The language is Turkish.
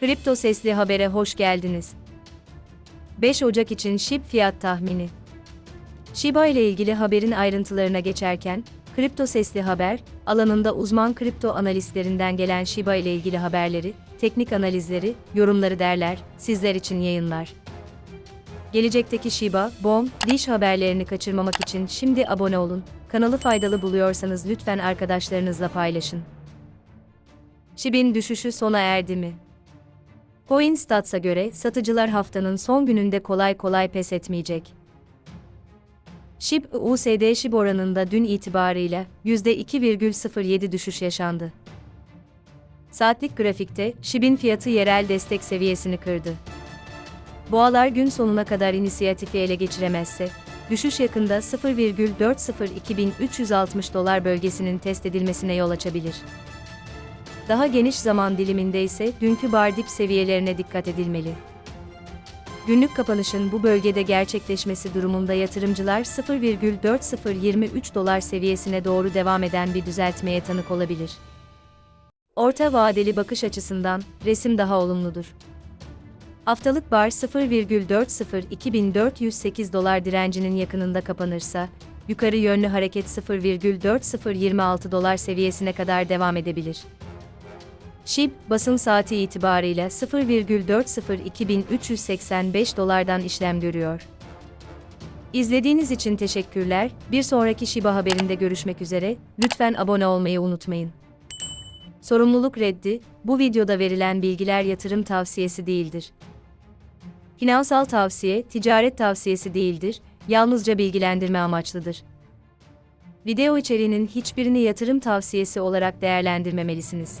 Kripto Sesli Haber'e hoş geldiniz. 5 Ocak için SHIB fiyat tahmini. Shiba ile ilgili haberin ayrıntılarına geçerken, Kripto Sesli Haber, alanında uzman kripto analistlerinden gelen Shiba ile ilgili haberleri, teknik analizleri, yorumları derler, sizler için yayınlar. Gelecekteki Shiba, BOM, Dish haberlerini kaçırmamak için şimdi abone olun. Kanalı faydalı buluyorsanız lütfen arkadaşlarınızla paylaşın. SHIB'in düşüşü sona erdi mi? CoinStats'a göre satıcılar haftanın son gününde kolay kolay pes etmeyecek. SHIB USD SHIB oranında dün itibarıyla %2,07 düşüş yaşandı. Saatlik grafikte SHIB'in fiyatı yerel destek seviyesini kırdı. Boğalar gün sonuna kadar inisiyatifi ele geçiremezse, düşüş yakında 0,402.360 dolar bölgesinin test edilmesine yol açabilir. Daha geniş zaman diliminde ise dünkü bar dip seviyelerine dikkat edilmeli. Günlük kapanışın bu bölgede gerçekleşmesi durumunda yatırımcılar 0,4023 dolar seviyesine doğru devam eden bir düzeltmeye tanık olabilir. Orta vadeli bakış açısından resim daha olumludur. Haftalık bar 0,402.408 dolar direncinin yakınında kapanırsa, yukarı yönlü hareket 0,4026 dolar seviyesine kadar devam edebilir. SHIB, basın saati itibarıyla 0,402.385 dolardan işlem görüyor. İzlediğiniz için teşekkürler. Bir sonraki Shiba haberinde görüşmek üzere. Lütfen abone olmayı unutmayın. Sorumluluk reddi, bu videoda verilen bilgiler yatırım tavsiyesi değildir. Finansal tavsiye, ticaret tavsiyesi değildir, yalnızca bilgilendirme amaçlıdır. Video içeriğinin hiçbirini yatırım tavsiyesi olarak değerlendirmemelisiniz.